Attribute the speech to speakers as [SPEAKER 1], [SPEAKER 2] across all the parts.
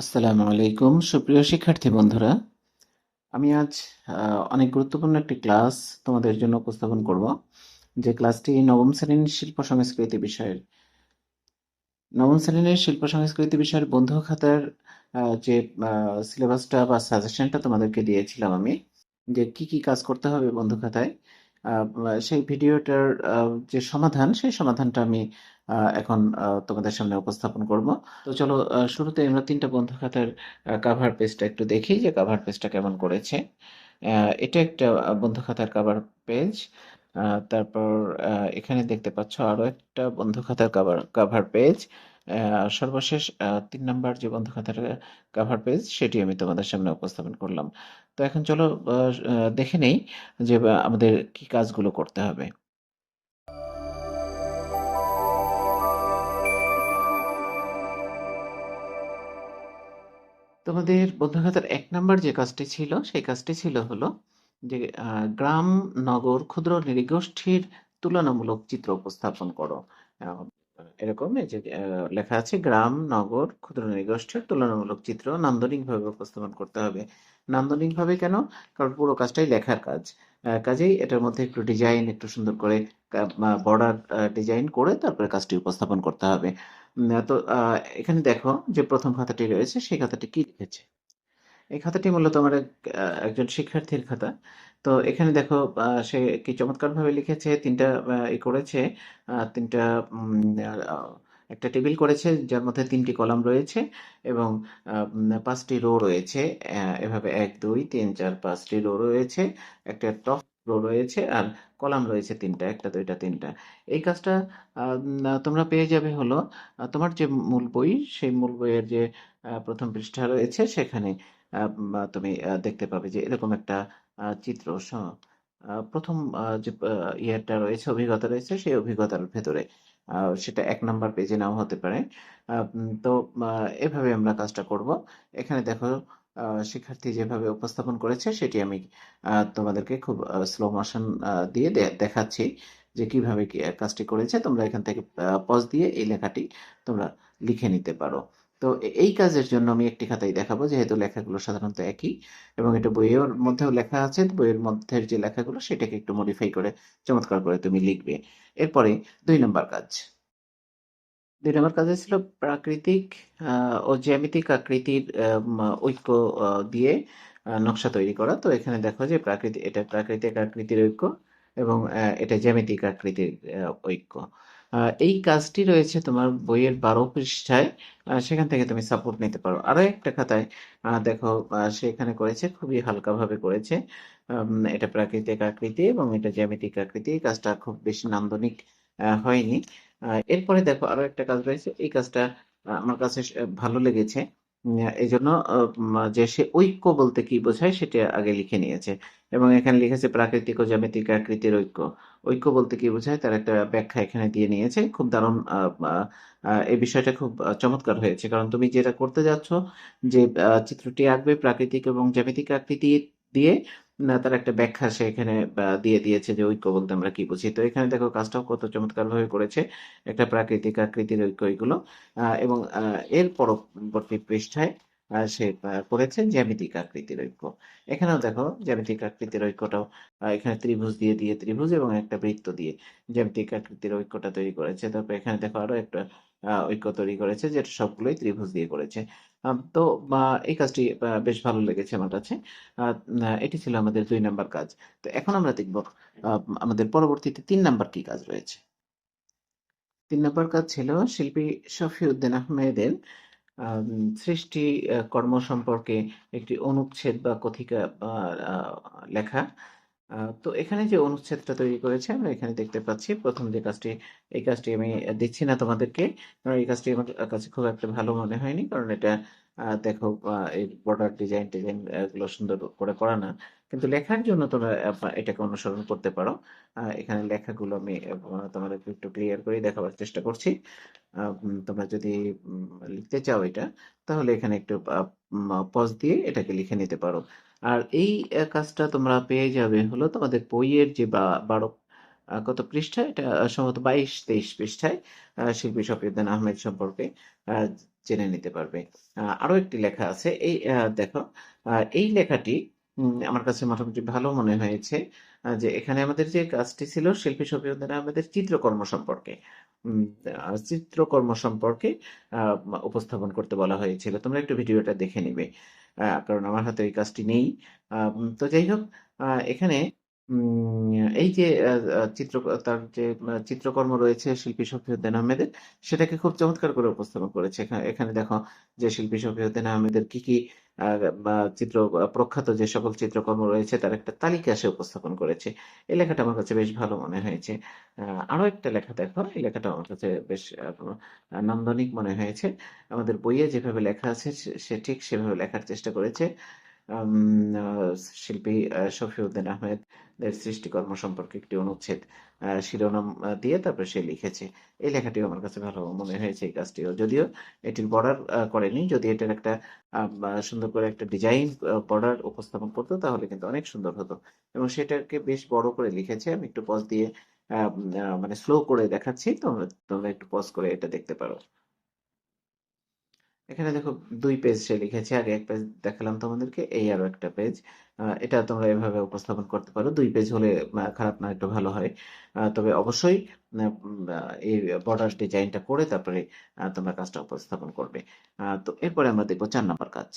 [SPEAKER 1] আসসালামু আলাইকুম। সুপ্রিয় শিক্ষার্থী বন্ধুরা, আমি আজ অনেক গুরুত্বপূর্ণ একটি ক্লাস তোমাদের জন্য উপস্থাপন করব। যে ক্লাসটি নবম শ্রেণির শিল্প সংস্কৃতি বিষয়ের। নবম শ্রেণির শিল্প সংস্কৃতি বিষয়ের বন্ধু খাতার যে সিলেবাসটা বা সাজেশনটা তোমাদেরকে দিয়েছিলাম আমি, যে কি কি কাজ করতে হবে বন্ধু খাতায় সেই ভিডিওটার যে সমাধান, সেই সমাধানটা আমি এখন তোমাদের সামনে উপস্থাপন করব। তো চলো শুরুতে আমরা তিনটা বন্ধু খাতার কাভার পেজটা একটু দেখি যে কাভার পেজটা কেমন করেছে। এটা একটা বন্ধু খাতার কাভার পেজ তারপর এখানে দেখতে পাচ্ছ আরও একটা বন্ধু খাতার কাভার কাভার পেজ সর্বশেষ তিন নাম্বার যে বন্ধু খাতার কাভার পেজ সেটি আমি তোমাদের সামনে উপস্থাপন করলাম। তো এখন চলো দেখে নেই যে আমাদের কি কাজগুলো করতে হবে। তোমাদের বন্ধুখাতার এক নাম্বার যে কাজটি ছিল, সেই কাজটি ছিল হলো যে গ্রাম, নগর, ক্ষুদ্র, নৃগোষ্ঠীর তুলনামূলক চিত্র উপস্থাপন করো। এরকম যে লেখা আছে, গ্রাম, নগর, ক্ষুদ্র, নৃগোষ্ঠীর তুলনামূলক চিত্র নান্দনিকভাবে উপস্থাপন করতে হবে। নান্দনিকভাবে কেন? কারণ পুরো কাজটাই লেখার কাজ। কাজেই এটার মধ্যে একটু ডিজাইন একটু সুন্দর করে বর্ডার ডিজাইন করে তারপরে কাজটি উপস্থাপন করতে হবে। তো এখানে দেখো যে প্রথম খাতাটি রয়েছে সেই খাতাটি কি লিখেছে? এই খাতাটি মূলত আমার এক, একজন শিক্ষার্থীর খাতা। তো এখানে দেখো সে কি চমৎকার ভাবে লিখেছে তিনটা ই করেছে তিনটা একটা টেবিল করেছে যার মধ্যে তিনটি কলাম রয়েছে এবং পাঁচটি রো রয়েছে এভাবে এক দুই তিন চার পাঁচটি রো রয়েছে একটা টপ রো রয়েছে আর কলাম রয়েছে তিনটা, একটা, দুইটা, তিনটা। এই কাজটা তোমরা পেয়ে যাবে হলো তোমার যে মূল বই, সেই মূল বইয়ের যে প্রথম পৃষ্ঠা রয়েছে সেখানে তুমি দেখতে পাবে যে এরকম একটা চিত্র। প্রথম যে ইয়েটা রয়েছে, অভিজ্ঞতা রয়েছে, সেই অভিজ্ঞতার ভেতরে সেটা এক নাম্বার পেজে নাও হতে পারে। তো এভাবে আমরা কাজটা করব। এখানে দেখো শিক্ষার্থী যেভাবে উপস্থাপন করেছে, সেটি আমি তোমাদেরকে খুব স্লো মোশন দিয়ে দেখাচ্ছি যে কীভাবে কাজটি করেছে। তোমরা এখান থেকে পজ দিয়ে এই লেখাটি তোমরা লিখে নিতে পারো। তো এই কাজের জন্য আমি একটি খাতায় দেখাবো, যেহেতু লেখাগুলো সাধারণত একই এবং এটা বইয়ের মধ্যেও লেখা আছে, বইয়ের মধ্যে যে লেখাগুলো, সেটাকে একটু মডিফাই করে, চমৎকার করে তুমি লিখবে। এরপরে দুই নম্বর কাজ। দুই নম্বর কাজে ছিল প্রাকৃতিক ও জ্যামিতিক আকৃতির ঐক্য দিয়ে নকশা তৈরি করা। তো এখানে দেখো যে প্রাকৃতিক এটা প্রাকৃতিক আকৃতির ঐক্য এবং এটা জ্যামিতিক আকৃতির ঐক্য। এই কাজটি রয়েছে তোমার বইয়ের বারো পৃষ্ঠায়। সেখান থেকে তুমি সাপোর্ট নিতে পারো। আরও একটা খাতায় দেখো সেখানে করেছে, খুবই হালকাভাবে করেছে। এটা প্রাকৃতিক আকৃতি এবং এটা জ্যামিতিক আকৃতি। কাজটা খুব বেশি নান্দনিক হয়নি। এরপরে দেখো আরও একটা কাজ রয়েছে। এই কাজটা আমার কাছে ভালো লেগেছে। এই জন্য যে সে ঐক্য বলতে কি বোঝায় সেটা আগে লিখে নিয়েছে। এবং এখানে লিখেছে প্রাকৃতিক ও জ্যামিতিক আকৃতির ঐক্য। ঐক্য বলতে কি বোঝায়? তার একটা ব্যাখ্যা এখানে দিয়ে নিয়েছে। খুব দারুণ এই বিষয়টা খুব চমৎকার হয়েছে। কারণ তুমি যেটা করতে যাচ্ছ যে চিত্রটি আঁকবে প্রাকৃতিক এবং জ্যামিতিক আকৃতি দিয়ে না তার একটা ব্যাখ্যা সে এখানে দিয়ে দিয়েছে যে ঐক্য বলতে আমরা কি বুঝি। তো এখানে দেখো কাজটাও কত চমৎকার ভাবে করেছে। একটা প্রাকৃতিক আকৃতির ঐক্য এগুলো এবং এর পরবর্তী পৃষ্ঠায় সে করেছে জ্যামিতিক আকৃতির ঐক্য। এখানেও দেখো জ্যামিতিক আকৃতির ঐক্যটাও এখানে ত্রিভুজ দিয়ে দিয়ে ত্রিভুজ এবং একটা বৃত্ত দিয়ে জ্যামিতিক আকৃতির ঐক্যটা তৈরি করেছে। তারপর এখানে দেখো আরও একটা ঐক্য তৈরি করেছে যেটা সবগুলোই ত্রিভুজ দিয়ে করেছে। তো এই কাজটি বেশ ভালো লেগেছে আমার কাছে। এটি ছিল আমাদের দুই নাম্বার কাজ। তো এখন আমরা দেখব আমাদের পরবর্তীতে তিন নাম্বার কি কাজ রয়েছে। তিন নম্বর কাজ ছিল শিল্পী শফিউদ্দিন আহমেদের আহ, সৃষ্টি কর্ম সম্পর্কে একটি অনুচ্ছেদ বা কথিকা লেখা। তো এখানে যে অনুচ্ছেদটা তৈরি করেছে, আমরা এখানে দেখতে পাচ্ছি, প্রথম যে কাজটি, এই কাজটি আমি দিচ্ছি না তোমাদেরকে, কারণ এই কাজটি আমার কাছে খুব একটা ভালো মনে হয়নি, কারণ এটা দেখো এই বর্ডার ডিজাইন ডিজাইনগুলো সুন্দর করে করা না। কিন্তু লেখার জন্য তোমরা এটাকে অনুসরণ করতে পারো। এখানে লেখাগুলো আমি তোমাদেরকে একটু ক্লিয়ার করে দেখাবার চেষ্টা করছি। তোমরা যদি লিখতে চাও এটা, তাহলে এখানে একটু পজ দিয়ে এটাকে লিখে নিতে পারো। আর এই কাজটা তোমরা পেয়ে যাবে হলো তোমাদের বইয়ের যে বারো কত পৃষ্ঠা এটা সম্ভবত বাইশ তেইশ পৃষ্ঠায় শিল্পী শফিউদ্দিন আহমেদ সম্পর্কে জেনে নিতে পারবে। আহ, আরও একটি লেখা আছে এই দেখো এই লেখাটি আমার কাছে মোটামুটি ভালো মনে হয়েছে যে এখানে আমাদের যে কাজটি ছিল শিল্পী শফিউদ্দিন আহমেদের চিত্রকর্ম সম্পর্কে চিত্রকর্ম সম্পর্কে উপস্থাপন করতে বলা হয়েছিল। তোমরা একটু ভিডিওটা দেখে নিবে। কারণ আমার হাতে ওই কাজটি নেই। তো যাই হোক এখানে এই যে চিত্র, তার যে চিত্রকর্ম রয়েছে শিল্পী শফিউদ্দিন আহমেদের, সেটাকে খুব চমৎকার করে উপস্থাপন করেছে। এখানে দেখো যে শিল্পী শফিউদ্দিন আহমেদের কি কি চিত্র, প্রখ্যাত যে সকল চিত্রকর্ম রয়েছে, তার একটা তালিকা সে উপস্থাপন করেছে। এই লেখাটা আমার কাছে বেশ ভালো মনে হয়েছে। আরও একটা লেখা দেখো। এই লেখাটা আমার কাছে বেশ নান্দনিক মনে হয়েছে। আমাদের বইয়ে যেভাবে লেখা আছে সে ঠিক সেভাবে লেখার চেষ্টা করেছে। শিল্পী শফিউদ্দিন আহমেদের সৃষ্টিকর্ম সম্পর্কে একটি অনুচ্ছেদ শিরোনাম দিয়ে তারপরে সে লিখেছে। এই লেখাটিও আমার কাছে ভালো মনে হয়েছে এই কাজটিও। যদিও এটির বর্ডার করেনি। যদি এটার একটা সুন্দর করে একটা ডিজাইন বর্ডার উপস্থাপন করতো, তাহলে কিন্তু অনেক সুন্দর হতো। এবং সেটাকে বেশ বড় করে লিখেছে। আমি একটু পজ দিয়ে মানে স্লো করে দেখাচ্ছি। তোমরা তোমরা একটু পজ করে এটা দেখতে পারো। এখানে দেখো দুই পেজ সে লিখেছে, আগে এক পেজ দেখালাম তোমাদেরকে, এই আরও একটা পেজ এটা তোমরা এভাবে উপস্থাপন করতে পারো। দুই পেজ হলে খারাপ না, একটু ভালো হয়। তবে অবশ্যই এই বর্ডার ডিজাইনটা করে তারপরে তোমরা কাজটা উপস্থাপন করবে। তো এরপরে আমরা দেখব চার নম্বর কাজ।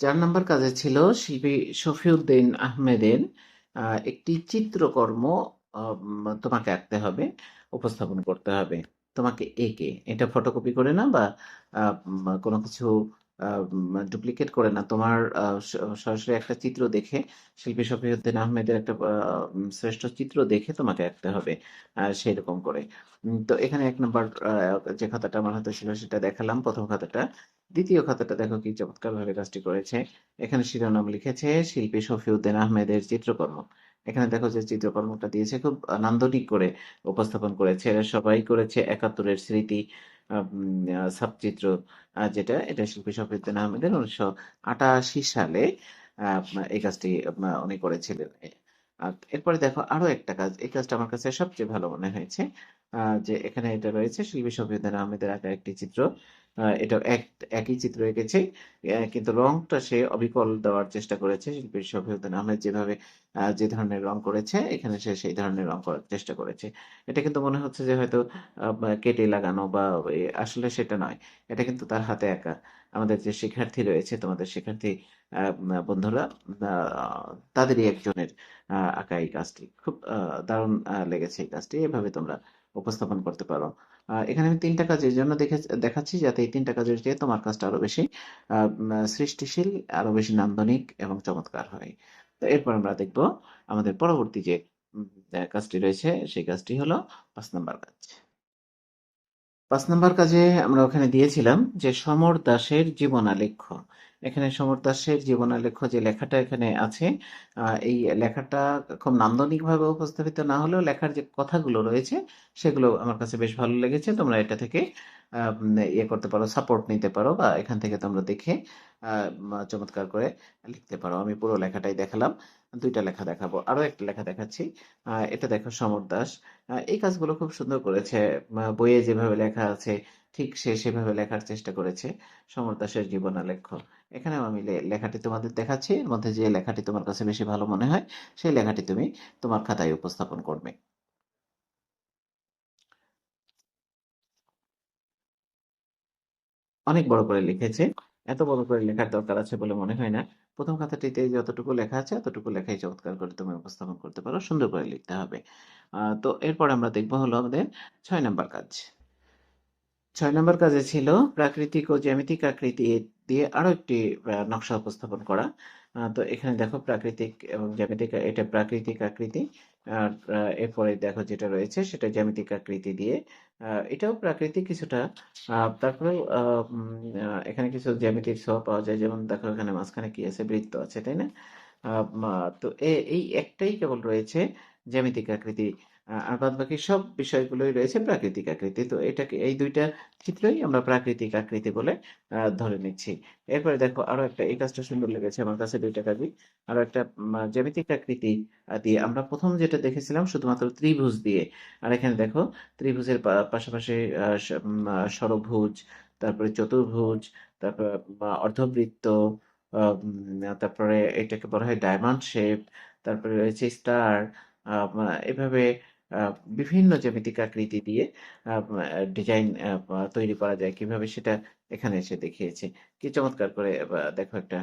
[SPEAKER 1] চার নম্বর কাজে ছিল শিল্পী শফিউদ্দিন আহমেদের একটি চিত্রকর্ম তোমাকে আঁকতে হবে, উপস্থাপন করতে হবে। তোমাকে এঁকে। এটা ফটোকপি করে না বা কোনো কিছু ডুপ্লিকেট করে না তোমার সরাসরি একটা চিত্র দেখে, শিল্পী শফিউদ্দিন আহমেদের একটা শ্রেষ্ঠ চিত্র দেখে তোমাকে আঁকতে হবে সেরকম করে। তো এখানে এক নম্বর যে খাতাটা আমার হাতে ছিল সেটা দেখালাম, প্রথম খাতাটা। দ্বিতীয় খাতাটা দেখো কি চমৎকার ভাবে কাজটি করেছে। এখানে শিরোনাম লিখেছে, শিল্পী শফিউদ্দিন আহমেদের চিত্রকর্ম। এখানে দেখো যে চিত্রকর্মটা দিয়েছে, খুব নান্দনিক করে উপস্থাপন করেছে। এরা সবাই করেছে একাত্তরের স্মৃতি সাবচিত্র যেটা, এটা শিল্পী শফিউদ্দিন আহমেদের উনিশশো আটাশি সালে এই কাজটি উনি করেছিলেন। এরপরে দেখো আরও একটা কাজ, এই কাজটা আমার কাছে সবচেয়ে ভালো মনে হয়েছে যে এখানে এটা রয়েছে শিল্পী শফিউদ্দিন আহমেদের আঁকা একটি চিত্র। এটা এক, একই চিত্র এঁকেছে কিন্তু রংটা সে অবিকল দেওয়ার চেষ্টা করেছে। শিল্পী শফিউদ্দিন আহমেদ যেভাবে যে ধরনের রং করেছে, এখানে সে সেই ধরনের রং করার চেষ্টা করেছে। এটা কিন্তু মনে হচ্ছে যে হয়তো কেটে লাগানো বা আসলে সেটা নয়, এটা কিন্তু তার হাতে একা। আমাদের যে শিক্ষার্থী রয়েছে, তোমাদের শিক্ষার্থী বন্ধুরা তাদেরই একজনের আঁকা এই কাজটি। খুব দারুণ লেগেছে এই কাজটি। এভাবে তোমরা উপস্থাপন করতে পারো। এখানে আমি তিনটা কাজের জন্য দেখে, দেখাচ্ছি যাতে এই তিনটা কাজের চেয়ে তোমার কাজটা আরও বেশি সৃষ্টিশীল, আরও বেশি নান্দনিক এবং চমৎকার হয়। তো এরপর আমরা দেখব আমাদের পরবর্তী যে কাজটি রয়েছে, সেই কাজটি হলো পাঁচ নাম্বার কাজ। পাঁচ নম্বর কাজে আমরা ওখানে দিয়েছিলাম যে সমর দাসের জীবনালেখ্য। এখানে সমর দাসের জীবনালেখ্য যে লেখাটা এখানে আছে এই লেখাটা খুব নান্দনিকভাবে উপস্থাপিত না হলেও লেখার যে কথাগুলো রয়েছে, সেগুলো আমার কাছে বেশ ভালো লেগেছে। তোমরা এটা থেকে ইয়ে করতে পারো সাপোর্ট নিতে পারো বা এখান থেকে তোমরা দেখে চমৎকার করে লিখতে পারো। আমি পুরো লেখাটাই দেখালাম। দুইটা লেখা দেখাবো। আরও একটা লেখা দেখাচ্ছি। এটা দেখো সমর দাস। এই কাজগুলো খুব সুন্দর করেছে। বইয়ে যেভাবে লেখা আছে, ঠিক সে সেভাবে লেখার চেষ্টা করেছে। সমর দাসের জীবনালেখ্য। এখানেও আমি লেখাটি তোমাদের দেখাচ্ছি। এর মধ্যে যে লেখাটি তোমার কাছে বেশি ভালো মনে হয়, সেই লেখাটি তুমি তোমার খাতায় উপস্থাপন করবে। অনেক বড় করে লিখেছে। এত বড় করে লেখার দরকার আছে বলে মনে হয় না। প্রথম খাতাটিতে যতটুকু লেখা আছে, এতটুকু লেখাই চমৎকার করে তুমি উপস্থাপন করতে পারো, সুন্দর করে লিখতে হবে। তো এরপর আমরা দেখব হলো আমাদের ছয় নম্বর কাজ। ছয় নম্বর কাজে ছিল প্রাকৃতিক ও জ্যামিতিক আকৃতি দিয়ে আরও একটি নকশা উপস্থাপন করা। তো এখানে দেখো প্রাকৃতিক এবং জ্যামিতিক, এটা প্রাকৃতিক আকৃতি। আর এরপরে দেখো যেটা রয়েছে সেটা জ্যামিতিক আকৃতি দিয়ে। এটাও প্রাকৃতিক কিছুটা। তারপরে এখানে কিছু জ্যামিতির ছোঁয়া পাওয়া যায়। যেমন দেখো এখানে মাঝখানে কি আছে? বৃত্ত আছে, তাই না? তো এই একটাই কেবল রয়েছে জ্যামিতিক আকৃতি। আর বাদ বাকি সব বিষয়গুলোই রয়েছে প্রাকৃতিক আকৃতি। তো এটাকে এই দুইটা চিত্রই আমরা প্রাকৃতিক আকৃতি বলে ধরে নিচ্ছি। এরপরে দেখো আরও একটা এই কাজটা সুন্দর লেগেছে আমার কাছে দুইটা কাজই। আরও একটা জ্যামিতিক আকৃতি দিয়ে আমরা প্রথম যেটা দেখেছিলাম শুধুমাত্র ত্রিভুজ দিয়ে। আর এখানে দেখো ত্রিভুজের পাশাপাশি আহ, স- উম, আহ, ষড়ভুজ তারপরে চতুর্ভুজ তারপর অর্ধবৃত্ত তারপরে এটাকে বলা হয় ডায়মন্ড শেপ তারপরে রয়েছে স্টার এভাবে বিভিন্ন জ্যামিতিক আকৃতি দিয়ে ডিজাইন তৈরি করা যায়। কীভাবে সেটা এখানে এসে দেখিয়েছে। কি চমৎকার করে দেখো একটা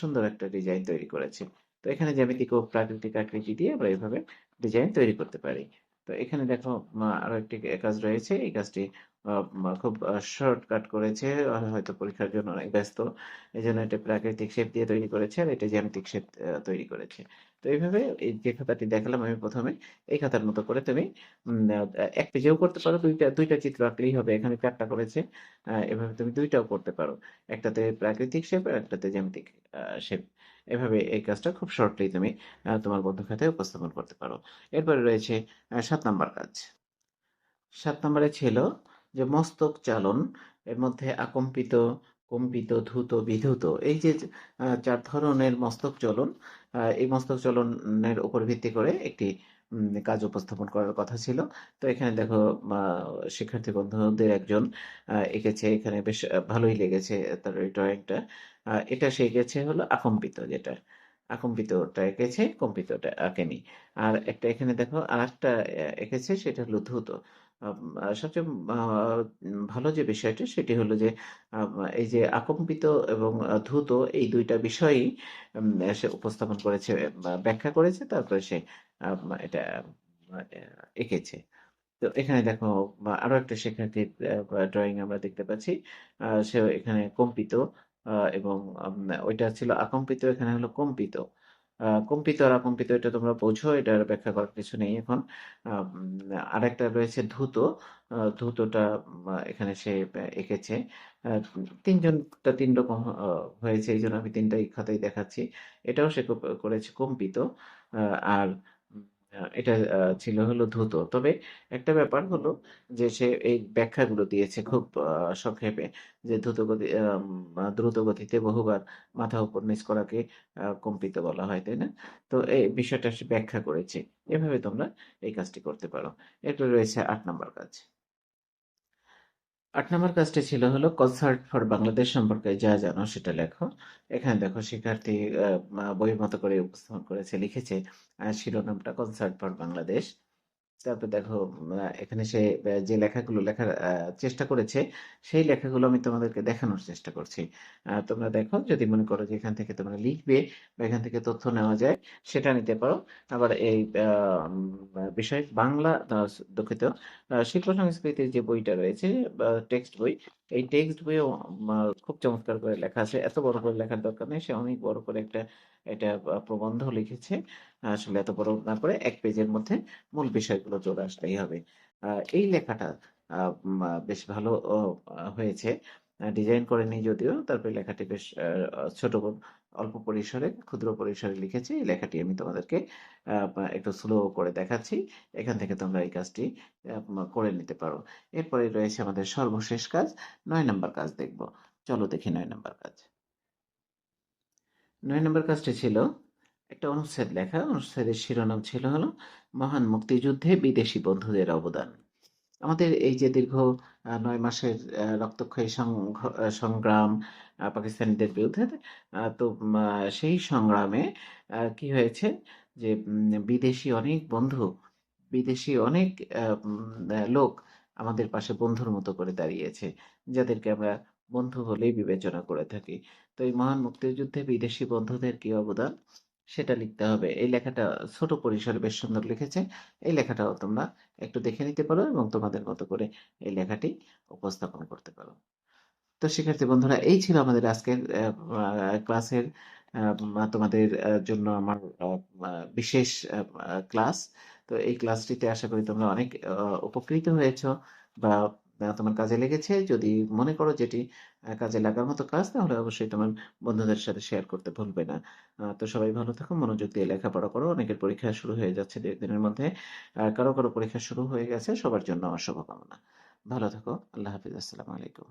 [SPEAKER 1] সুন্দর একটা ডিজাইন তৈরি করেছে। তো এখানে জ্যামিতিক ও প্রাকৃতিক আকৃতি দিয়ে আমরা এইভাবে ডিজাইন তৈরি করতে পারি। তো এখানে দেখো আরও একটি কাজ রয়েছে। এই কাজটি খুব শর্টকাট করেছে হয়তো পরীক্ষার জন্য অনেক ব্যস্ত। এই জন্য এটা প্রাকৃতিক শেপ দিয়ে তৈরি করেছে, আর এটা জ্যামিতিক শেপ তৈরি করেছে। তো এইভাবে এই যে খাতাটি দেখালাম আমি প্রথমে, এই খাতার মতো করে তুমি এক পেজেও করতে পারো, দুইটা দুইটা চিত্র আঁকলেই হবে। এখানে চারটা করেছে এভাবে তুমি দুইটাও করতে পারো। একটাতে প্রাকৃতিক শেপ আর একটাতে জ্যামিতিক শেপ এভাবে এই কাজটা খুব শর্টলি তুমি তোমার বন্ধু খাতায় উপস্থাপন করতে পারো। এরপরে রয়েছে সাত নাম্বার কাজ। সাত নম্বরে ছিল যে মস্তক চালন, এর মধ্যে আকম্পিত কম্পিত, ধূত, বিধূত, এই যে চার ধরনের মস্তক চলন এই মস্তক চলনের উপর ভিত্তি করে একটি কাজ উপস্থাপন করার কথা ছিল। তো এখানে দেখো শিক্ষার্থী বন্ধুদের একজন এঁকেছে, এখানে বেশ ভালোই লেগেছে তার এই ড্রয়িংটা। এটা সে এঁকেছে হলো আকম্পিত যেটা। আকম্পিতটা এঁকেছে, কম্পিতটা আঁকেনি। আর একটা এখানে দেখো, আর একটা এঁকেছে, সেটা হলো ধূত। সবচেয়ে ভালো যে বিষয়টা সেটি হলো যে এই যে আকম্পিত এবং ধূত এই দুইটা বিষয়ই সে উপস্থাপন করেছে ব্যাখ্যা করেছে, তারপরে সে এটা এঁকেছে। তো এখানে দেখো আরও একটা শিক্ষার্থীর ড্রয়িং আমরা দেখতে পাচ্ছি সে এখানে কম্পিত এবং ওইটা ছিল আকম্পিত, এখানে হলো কম্পিত। আহ, কম্পিত এটা তোমরা বোঝো এটার ব্যাখ্যা করার কিছু নেই এখন। আরেকটা রয়েছে ধূত ধুতোটা এখানে সে এঁকেছে। তিনজনটা তিন রকম হয়েছে এই জন্য আমি তিনটাই খাতাই দেখাচ্ছি। এটাও সে করেছে কম্পিত। আর এটা ছিল হলো ধূত। তবে একটা ব্যাপার হলো যে সে এই ব্যাখ্যাগুলো দিয়েছে খুব সংক্ষেপে যে দ্রুত গতি দ্রুত গতিতে বহুবার মাথা উপর নিচ করাকে কম্পিত বলা হয়, তাই না? তো এই বিষয়টা সে ব্যাখ্যা করেছে। এভাবে তোমরা এই কাজটি করতে পারো। এটা রয়েছে আট নম্বর কাজ। আট নম্বর কাজটি ছিল হলো কনসার্ট ফর বাংলাদেশ সম্পর্কে যা জানো সেটা লেখো। এখানে দেখো শিক্ষার্থী বইয়ের মতো করে উপস্থাপন করেছে, লিখেছে শিরোনামটা কনসার্ট ফর বাংলাদেশ। তারপর দেখো এখানে সে যে লেখাগুলো লেখার চেষ্টা করেছে, সেই লেখাগুলো আমি তোমাদেরকে দেখানোর চেষ্টা করছি। তোমরা দেখো, যদি মনে করো যে এখান থেকে তোমরা লিখবে বা এখান থেকে তথ্য নেওয়া যায়, সেটা নিতে পারো। আবার এই বিষয় বাংলা দুঃখিত শিল্প সংস্কৃতির যে বইটা রয়েছে টেক্সট বই এই টেক্সট বইও খুব চমৎকার করে লেখা আছে। এত বড় করে লেখার দরকার নেই। সে অনেক বড় করে একটা, এটা প্রবন্ধ লিখেছে। আসলে এত বড় না করে এক পেজের মধ্যে মূল বিষয়গুলো চলে আসতেই হবে। এই লেখাটা বেশ ভালো হয়েছে। ডিজাইন করেনি যদিও। তারপরে লেখাটি বেশ ছোট অল্প পরিসরে, ক্ষুদ্র পরিসরে লিখেছি। এই লেখাটি আমি তোমাদেরকে একটু স্লো করে দেখাচ্ছি। এখান থেকে তোমরা এই কাজটি করে নিতে পারো। এরপরে রয়েছে আমাদের সর্বশেষ কাজ, নয় নম্বর কাজ দেখব। চলো দেখি নয় নম্বর কাজ। নয় নম্বর কাজটি ছিল একটা অনুচ্ছেদ লেখা। অনুচ্ছেদের শিরোনাম ছিল হলো, মহান মুক্তিযুদ্ধে বিদেশি বন্ধুদের অবদান। আমাদের এই যে দীর্ঘ নয় মাসের রক্তক্ষয়ী সংগ্রাম পাকিস্তানিদের বিরুদ্ধে। তো সেই সংগ্রামে কি হয়েছে যে বিদেশি অনেক বন্ধু, বিদেশি অনেক লোক আমাদের পাশে বন্ধুর মতো করে দাঁড়িয়েছে, যাদেরকে আমরা বন্ধু হলেই বিবেচনা করে থাকি। তো এই মহান মুক্তিযুদ্ধে বিদেশি বন্ধুদের কি অবদান? সেটা লিখতে হবে। এই লেখাটা ছোট পরিসরে বেশ সুন্দর লিখেছে। এই লেখাটাও তোমরা একটু দেখে নিতে পারো এবং তোমাদের মতো করে এই লেখাটি উপস্থাপন করতে পারো। তো শিক্ষার্থী বন্ধুরা, এই ছিল আমাদের আজকের ক্লাসের তোমাদের জন্য আমার বিশেষ ক্লাস। তো এই ক্লাসটিতে আশা করি তোমরা অনেক উপকৃত হয়েছো বা তোমার কাজে লেগেছে। যদি মনে করো যেটি কাজে লাগার মতো কাজ, তাহলে অবশ্যই তোমার বন্ধুদের সাথে শেয়ার করতে ভুলবে না। তো সবাই ভালো থাকো, মনোযোগ দিয়ে লেখাপড়া করো। অনেকের পরীক্ষা শুরু হয়ে যাচ্ছে দু একদিনের মধ্যে। আর কারও কারও পরীক্ষা শুরু হয়ে গেছে, সবার জন্য আমার শুভকামনা। ভালো থাকো, আল্লাহ হাফিজ, আসসালামু আলাইকুম।